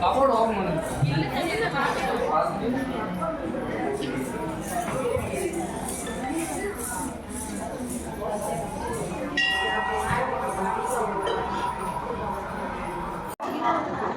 Cover open பண்ணுங்க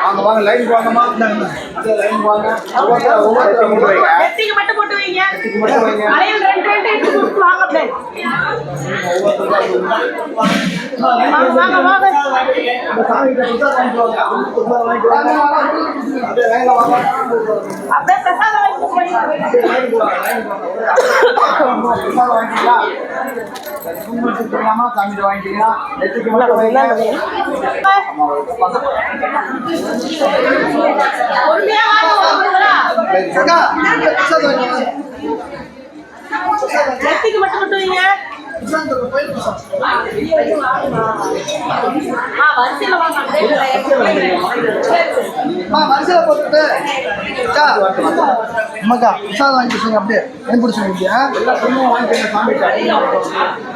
வாங்க வாங்க லைன் வாங்கம்மா லைன் வாங்க மட்டும் போட்டு வைங்க அலையில் ரெண்டு ரெண்டு எடுத்து கொடுத்து வாங்க அப்படியே வாங்க வாங்க வாங்க அப்படியே பிரசாதம் வாங்கிட்டு நெத்திக்கு மட்டும் மட்டும் வரிசையில போட்டுட்டு அம்மாக்கா பிரசாதம் வாங்கி கொடுங்க அப்படியே. எனக்கு பிடிச்சிருக்கீங்க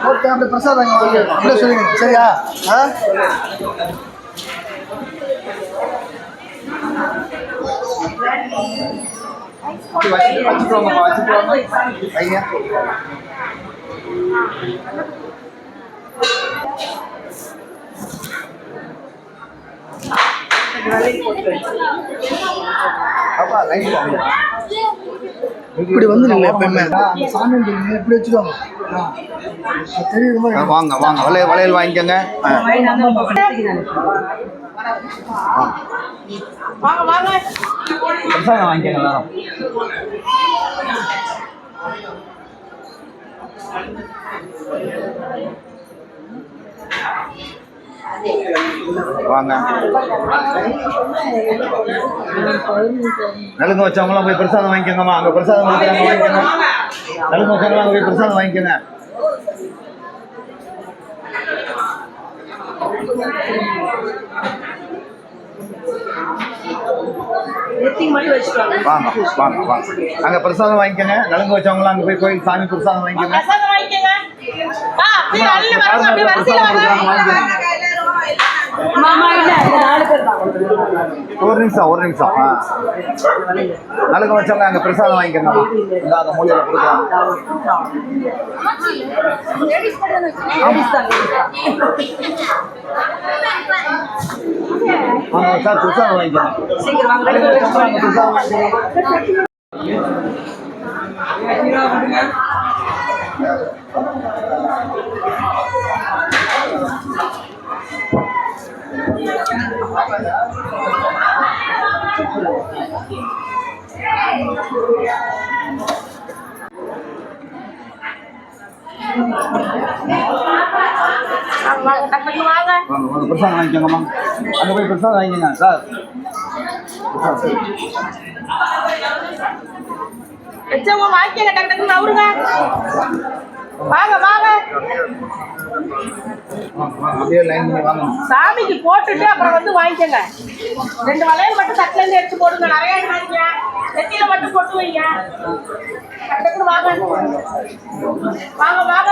ஓகே அப்படியே பிரசாதம் வாங்கி வாங்க அப்படியே சொல்லுங்க சரியா? ஆ? வச்சுட்டு வாங்கம்மா இப்படி வந்து நீங்க எப்பயுமே. அந்த சாமி நீங்க இப்படி வச்சுக்கோங்க. வாங்க வாங்க. வளையல் வளையல் வாங்கிக்கோங்க. வாங்க வாங்க. வாங்கிக்கோங்க வாங்க. நலுங்க வச்சவங்களாம் போய் பிரசாதம் வாங்கிக்கோங்கம்மா. அங்கே பிரசாதம் கொடுக்குறாங்க வாங்கிக்கோங்க. நலுங்க வச்சவங்களாம் போய் பிரசாதம் வாங்கிக்கோங்க. வாங்க வாங்க அங்கே பிரசாதம் வாங்கிக்கோங்க. நலுங்க வச்சவங்களாம் அங்கே போய் கோயில் சாமி பிரசாதம் வாங்கிக்கோங்க. ஒரு நிமிஷம் ஒரு நிமிஷம். ஆ. நலுங்க வச்சவங்க அங்கே பிரசாதம் வாங்கிக்கோங்கம்மா இந்த அந்த மூலையில் கொடுக்குறாங்க ஆமாம் சார் பிரசாதம் வாங்கிக்கோங்க சீக்கிரம் வாங்க நலுங்க வச்சவங்க அங்கே பிரசாதம் வாங்கிக்கோங்க வாங்க வாங்க. பிரசாதம் வாங்கிக்கோங்கம்மா அங்கே போய் பிரசாதம் வாங்கிக்கோங்க சார் வச்சவங்க வாங்கிக்கங்க டக்கு அவருங்க வாங்க வாங்க சாமிக்கு போட்டுட்டு அப்புறம் வந்து வாங்கிக்கங்க. ரெண்டு வளையல் மட்டும் தட்டுல இருந்து எடுத்து போடுங்க. நிறைய வாங்கிக்க நெத்தியில மட்டும் போட்டு வைங்க. வாங்க. வாங்க வாங்க.